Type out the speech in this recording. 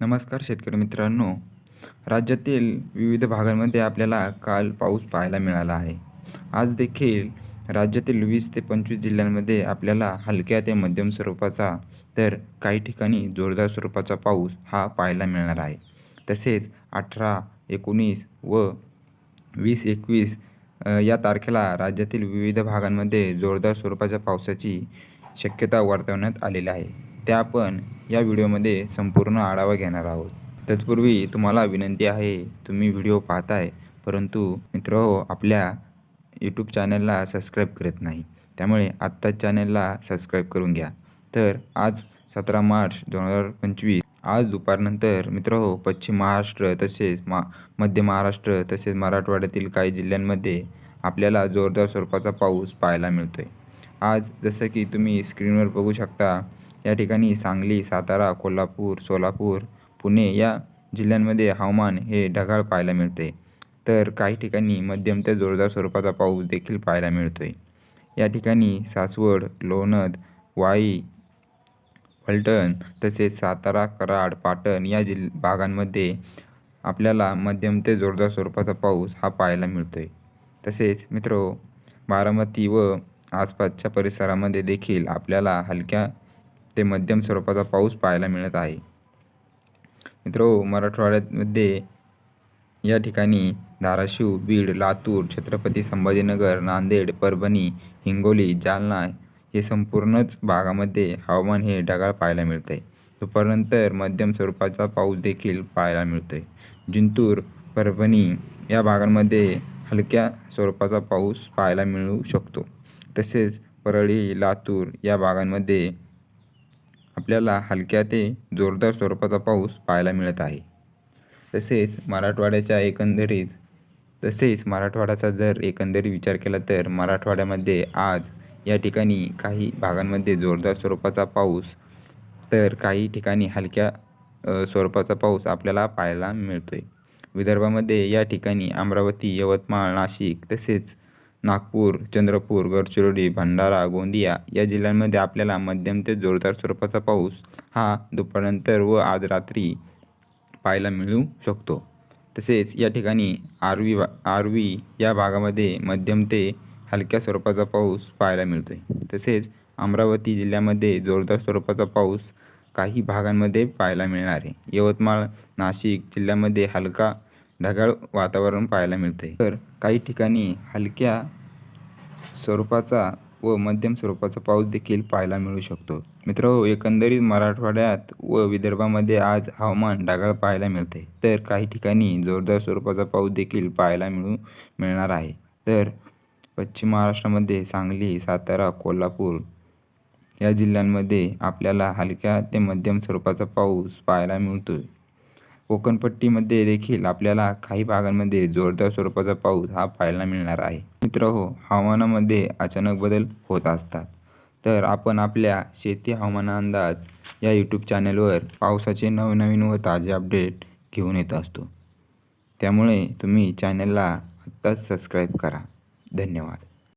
नमस्कार शेतकरी मित्रांनो. राज्यातील विविध भागांमध्ये आपल्याला काल पाऊस पाहायला मिळाला आहे. आज देखील राज्यातील वीस ते पंचवीस जिल्ह्यांमध्ये आपल्याला हलक्या ते मध्यम स्वरूपाचा तर काही ठिकाणी जोरदार स्वरूपाचा पाऊस हा पाहायला मिळणार आहे. तसेच अठरा एकोणीस व वीस एकवीस या तारखेला राज्यातील विविध भागांमध्ये जोरदार स्वरूपाच्या पावसाची शक्यता वर्तवण्यात आलेली आहे. त्या आपण या व्हिडिओमध्ये संपूर्ण आढावा घेणार आहोत. तत्पूर्वी तुम्हाला विनंती आहे तुम्ही व्हिडिओ पाहताय परंतु मित्र हो आपल्या यूट्यूब चॅनलला सबस्क्राईब करत नाही. त्यामुळे आत्ताच चॅनलला सबस्क्राईब करून घ्या. तर आज सतरा मार्च दोन हजार पंचवीस आज दुपारनंतर मित्र हो पश्चिम महाराष्ट्र तसेच मा मध्य महाराष्ट्र तसेच मराठवाड्यातील काही जिल्ह्यांमध्ये आपल्याला जोरदार स्वरूपाचा पाऊस पाहायला मिळतो आहे आज जसं की तुम्ही स्क्रीनवर बघू शकता या ठिकाणी सांगली सातारा कोल्हापूर सोलापूर पुणे या जिल्ह्यांमध्ये हवामान हे ढगाळ पाहायला मिळते. तर काही ठिकाणी मध्यम ते जोरदार स्वरूपाचा पाऊस देखील पाहायला मिळतो आहे या ठिकाणी सासवड लोणद वाई फलटण तसेच सातारा कराड पाटण या जिल भागांमध्ये आपल्याला मध्यम ते जोरदार स्वरूपाचा पाऊस हा पाहायला मिळतो आहे तसेच मित्र बारामती व आसपासच्या परिसरामध्ये देखील आपल्याला हलक्या ते मध्यम स्वरूपाचा पाऊस पाहायला मिळत आहे. मित्रो मराठवाड्यामध्ये या ठिकाणी धाराशिव बीड लातूर छत्रपती संभाजीनगर नांदेड परभणी हिंगोली जालना हे संपूर्णच भागामध्ये हवामान हे ढगाळ पाहायला मिळतं. आहे दुपारनंतर मध्यम स्वरूपाचा पाऊस देखील पाहायला मिळतो आहे जिंतूर परभणी या भागांमध्ये हलक्या स्वरूपाचा पाऊस पाहायला मिळू शकतो. तसेच परळी लातूर या भागांमध्ये आपल्याला हलक्या ते जोरदार स्वरूपाचा पाऊस पाहायला मिळत आहे. तसेच मराठवाड्याच्या एकंदरीत तसेच मराठवाड्याचा जर एकंदरीत विचार केला तर मराठवाड्यामध्ये आज या ठिकाणी काही भागांमध्ये जोरदार स्वरूपाचा पाऊस तर काही ठिकाणी हलक्या स्वरूपाचा पाऊस आपल्याला पाहायला मिळतो आहे विदर्भामध्ये या ठिकाणी अमरावती यवतमाळ नाशिक तसेच नागपूर चंद्रपूर गडचिरोली भंडारा गोंदिया या जिल्ह्यांमध्ये आपल्याला मध्यम ते जोरदार स्वरूपाचा पाऊस हा दुपारनंतर व आज रात्री पाहायला मिळू शकतो. तसेच या ठिकाणी आरवी आरवी या भागामध्ये मध्यम ते हलक्या स्वरूपाचा पाऊस पाहायला मिळतो आहे तसेच अमरावती जिल्ह्यामध्ये जोरदार स्वरूपाचा पाऊस काही भागांमध्ये पाहायला मिळणार आहे. यवतमाळ नाशिक जिल्ह्यामध्ये हलका ढगाळ वातावरण पाहायला मिळते. तर काही ठिकाणी हलक्या स्वरूपाचा व मध्यम स्वरूपाचा पाऊस देखील पाहायला मिळू शकतो. मित्र एकंदरीत मराठवाड्यात व विदर्भामध्ये आज हवामान ढगाळ पाहायला मिळते. तर काही ठिकाणी जोरदार स्वरूपाचा पाऊस देखील पाहायला मिळू मिळणार आहे. तर पश्चिम महाराष्ट्रामध्ये सांगली सातारा कोल्हापूर या जिल्ह्यांमध्ये आपल्याला हलक्या ते मध्यम स्वरूपाचा पाऊस पाहायला मिळतो आहे कोकणपट्टीमध्ये देखील आपल्याला काही भागांमध्ये जोरदार स्वरूपाचा पाऊस हा पाहायला मिळणार आहे. मित्र हो हवामानामध्ये अचानक बदल होत असतात. तर आपण आपल्या शेती हवामान अंदाज या यूट्यूब चॅनलवर पावसाचे नवनवीन व ताजे अपडेट घेऊन येत असतो. त्यामुळे तुम्ही चॅनलला आत्ताच सबस्क्राईब करा. धन्यवाद.